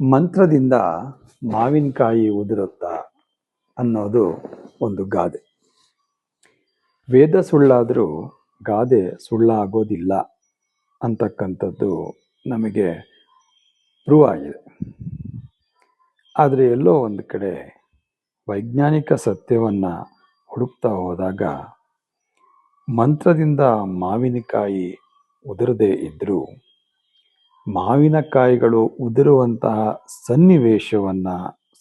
ಮಂತ್ರದಿಂದ ಮಾವಿನಕಾಯಿ ಉದುರುತ್ತಾ ಅನ್ನೋದು ಒಂದು ಗಾದೆ. ವೇದ ಸುಳ್ಳಾದರೂ ಗಾದೆ ಸುಳ್ಳಾಗೋದಿಲ್ಲ ಅಂತಕ್ಕಂಥದ್ದು ನಮಗೆ ಪ್ರೂವ್ ಆಗಿದೆ. ಆದರೆ ಎಲ್ಲೋ ಒಂದು ಕಡೆ ವೈಜ್ಞಾನಿಕ ಸತ್ಯವನ್ನು ಹುಡುಕ್ತಾ ಹೋದಾಗ ಮಂತ್ರದಿಂದ ಮಾವಿನಕಾಯಿ ಉದುರದೇ ಇದ್ದರೂ ಮಾವಿನಕಾಯಿಗಳು ಉದುರುವಂತಹ ಸನ್ನಿವೇಶವನ್ನು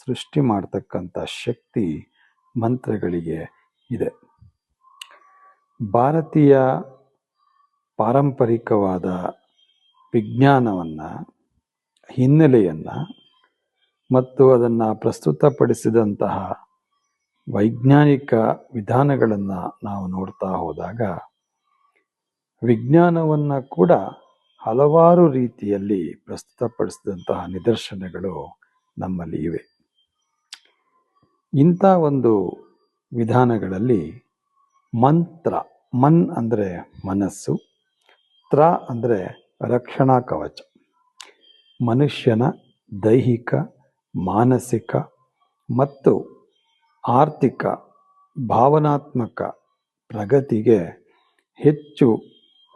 ಸೃಷ್ಟಿ ಮಾಡ್ತಕ್ಕಂಥ ಶಕ್ತಿ ಮಂತ್ರಗಳಿಗೆ ಇದೆ. ಭಾರತೀಯ ಪಾರಂಪರಿಕವಾದ ವಿಜ್ಞಾನವನ್ನು, ಹಿನ್ನೆಲೆಯನ್ನು ಮತ್ತು ಅದನ್ನು ಪ್ರಸ್ತುತಪಡಿಸಿದಂತಹ ವೈಜ್ಞಾನಿಕ ವಿಧಾನಗಳನ್ನು ನಾವು ನೋಡ್ತಾ ಹೋದಾಗ, ವಿಜ್ಞಾನವನ್ನು ಕೂಡ ಹಲವಾರು ರೀತಿಯಲ್ಲಿ ಪ್ರಸ್ತುತಪಡಿಸಿದಂತಹ ನಿದರ್ಶನಗಳು ನಮ್ಮಲ್ಲಿ ಇವೆ. ಇಂಥ ಒಂದು ವಿಧಾನಗಳಲ್ಲಿ ಮಂತ್ರ, ಮನ್ ಅಂದರೆ ಮನಸ್ಸು, ತ್ರ ಅಂದರೆ ರಕ್ಷಣಾ ಕವಚ. ಮನುಷ್ಯನ ದೈಹಿಕ, ಮಾನಸಿಕ ಮತ್ತು ಆರ್ಥಿಕ, ಭಾವನಾತ್ಮಕ ಪ್ರಗತಿಗೆ ಹೆಚ್ಚು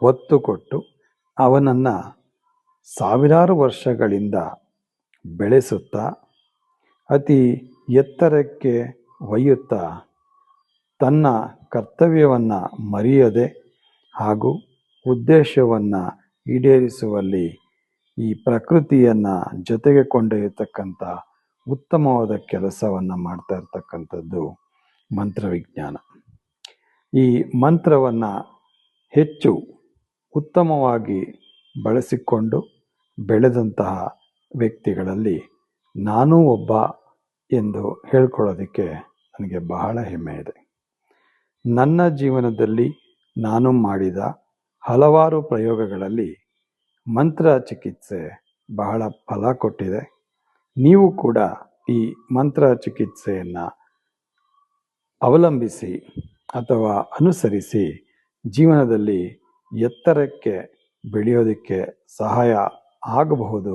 ಒತ್ತು ಕೊಟ್ಟು ಅವನನ್ನು ಸಾವಿರಾರು ವರ್ಷಗಳಿಂದ ಬೆಳೆಸುತ್ತಾ, ಅತಿ ಎತ್ತರಕ್ಕೆ ಒಯ್ಯುತ್ತಾ, ತನ್ನ ಕರ್ತವ್ಯವನ್ನು ಮರೆಯದೆ ಹಾಗೂ ಉದ್ದೇಶವನ್ನು ಈಡೇರಿಸುವಲ್ಲಿ ಈ ಪ್ರಕೃತಿಯನ್ನು ಜೊತೆಗೆ ಕೊಂಡೊಯ್ಯತಕ್ಕಂಥ ಉತ್ತಮವಾದ ಕೆಲಸವನ್ನು ಮಾಡ್ತಾ ಇರ್ತಕ್ಕಂಥದ್ದು ಮಂತ್ರವಿಜ್ಞಾನ. ಈ ಮಂತ್ರವನ್ನು ಹೆಚ್ಚು ಉತ್ತಮವಾಗಿ ಬಳಸಿಕೊಂಡು ಬೆಳೆದಂತಹ ವ್ಯಕ್ತಿಗಳಲ್ಲಿ ನಾನೂ ಒಬ್ಬ ಎಂದು ಹೇಳ್ಕೊಳ್ಳೋದಕ್ಕೆ ನನಗೆ ಬಹಳ ಹೆಮ್ಮೆ ಇದೆ. ನನ್ನ ಜೀವನದಲ್ಲಿ ನಾನು ಮಾಡಿದ ಹಲವಾರು ಪ್ರಯೋಗಗಳಲ್ಲಿ ಮಂತ್ರ ಚಿಕಿತ್ಸೆ ಬಹಳ ಫಲ ಕೊಟ್ಟಿದೆ. ನೀವು ಕೂಡ ಈ ಮಂತ್ರ ಚಿಕಿತ್ಸೆಯನ್ನು ಅವಲಂಬಿಸಿ ಅಥವಾ ಅನುಸರಿಸಿ ಜೀವನದಲ್ಲಿ ಎತ್ತರಕ್ಕೆ ಬೆಳೆಯೋದಕ್ಕೆ ಸಹಾಯ ಆಗಬಹುದು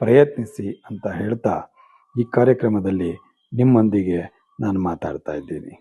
ಪ್ರಯತ್ನಿಸಿ ಅಂತ ಹೇಳ್ತಾ ಈ ಕಾರ್ಯಕ್ರಮದಲ್ಲಿ ನಿಮ್ಮೊಂದಿಗೆ ನಾನು ಮಾತಾಡ್ತಾ ಇದ್ದೀನಿ.